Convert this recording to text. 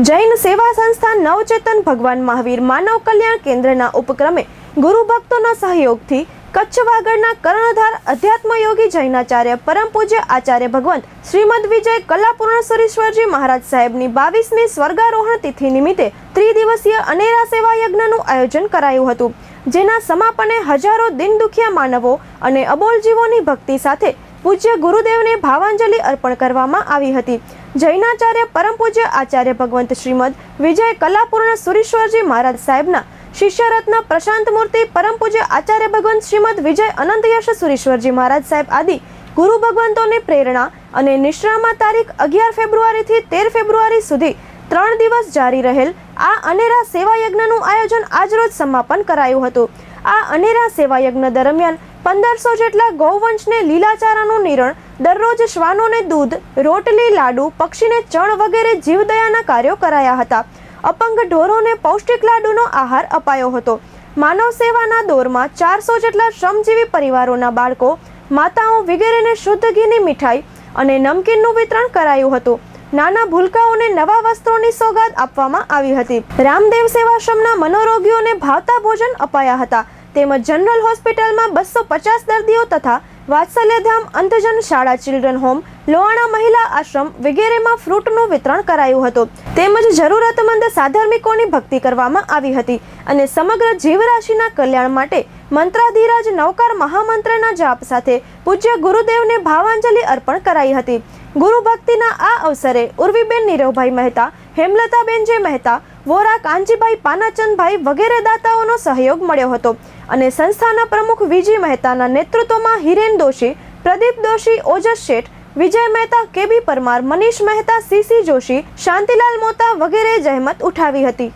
જૈન સેવા સંસ્થા નવચેતન ભગવાન મહાવીર માનવ કલ્યાણ કેન્દ્રના ઉપક્રમે ગુરુ ભક્તોના સહયોગથી કચ્છ વાગડના કર્ણધાર અધ્યાત્મ યોગી જૈનાચાર્ય પરમ પૂજ્ય આચાર્ય ભગવંત શ્રીમદ વિજય કલાપૂર્ણ સુરેશ્વરજી મહારાજ સાહેબની બાવીસમી સ્વર્ગારોહણ તિથિ નિમિત્તે ત્રિદિવસીય અનેરા સેવા યજ્ઞનું આયોજન કરાયું હતું, જેના સમાપને હજારો દિન દુખિયા માનવો અને અબોલ જીવોની ભક્તિ સાથે પૂજ્ય ગુરુદેવને ભાવાંજલિ અર્પણ કરવામાં આવી હતી. જૈનાચાર્ય પરમ પૂજ્ય આચાર્ય ભગવંત શ્રીમદ વિજય કલાપૂર્ણ સુરેશ્વરજી મહારાજ સાહેબના શિષ્યરત્ન પ્રશાંત મૂર્તિ પરમ પૂજ્ય આચાર્ય ભગવંત શ્રીમદ વિજય અનંત યશ સુરેશ્વરજી મહારાજ સાહેબ આદિ ગુરુ ભગવંતોની પ્રેરણા અને નિશ્રામાં તારીખ અગિયાર ફેબ્રુઆરીથી તેર ફેબ્રુઆરી સુધી ત્રણ દિવસ જારી રહેલ આ અનેરા સેવા યજ્ઞનું આયોજન આજરોજ સમાપન કરાયું હતું. આ અનેરા સેવા યજ્ઞ દરમિયાન પંદરસો જેટલા ગૌવંશને લીલાચારાનું નિરણ, દરરોજ શ્વાનોને દૂધ, રોટલી, લાડુ, પક્ષીને ચણ વગેરે જીવદયાના કાર્યો કરાયા હતા. અપંગ ઢોરોને પૌષ્ટિક લાડુનો આહાર અપાયો હતો. માનવ સેવાના દોરમાં ચારસો જેટલા શ્રમજીવી પરિવારોના બાળકો, માતાઓ વગેરેને શુદ્ધ ઘીની મીઠાઈ અને નમકીનનું વિતરણ કરાયું હતું. નાના ભૂલકાઓને નવા વસ્ત્રોની સોગાદ આપવામાં આવી હતી. રામદેવ સેવાશ્રમના મનોરોગીઓને ભાવતા ભોજન અપાયા હતા. તેમજ જનરલ હોસ્પિટલમાં બસો પચાસ દર્દીઓ તથા વાત્સલ્યધામ અંધજન શાળા ચિલ્ડ્રન હોમ લોહાણા મહિલા આશ્રમ વગેરેમાં ફ્રૂટનું વિતરણ કરાયું હતું. તેમજ જરૂરતમંદ સાધર્મિકોની ભક્તિ કરવામાં આવી હતી અને સમગ્ર જીવરાશિના કલ્યાણ માટે મંત્રાધીરાજ નવકાર મહામંત્રના જાપ સાથે પૂજ્ય ગુરુદેવને ભાવાંજલિ અર્પણ કરાઈ હતી. ગુરુ ભક્તિના આ અવસરે ઉર્વીબેન નીરવભાઈ મહેતા, હેમલતાબેન જે મહેતા વોરા કાંજીભાઈ પાનાચંદભાઈ વગેરે દાતાઓનો સહયોગ મળ્યો હતો અને સંસ્થાના પ્રમુખ વિજય મહેતાના નેતૃત્વમાં હિરેન દોશી, પ્રદીપ દોશી, ઓજસ Sheth, Vijay Mehta, K B Parmar, Manish Mehta, C C Joshi, Shantilal Mota વગેરે જહેમત ઉઠાવી હતી.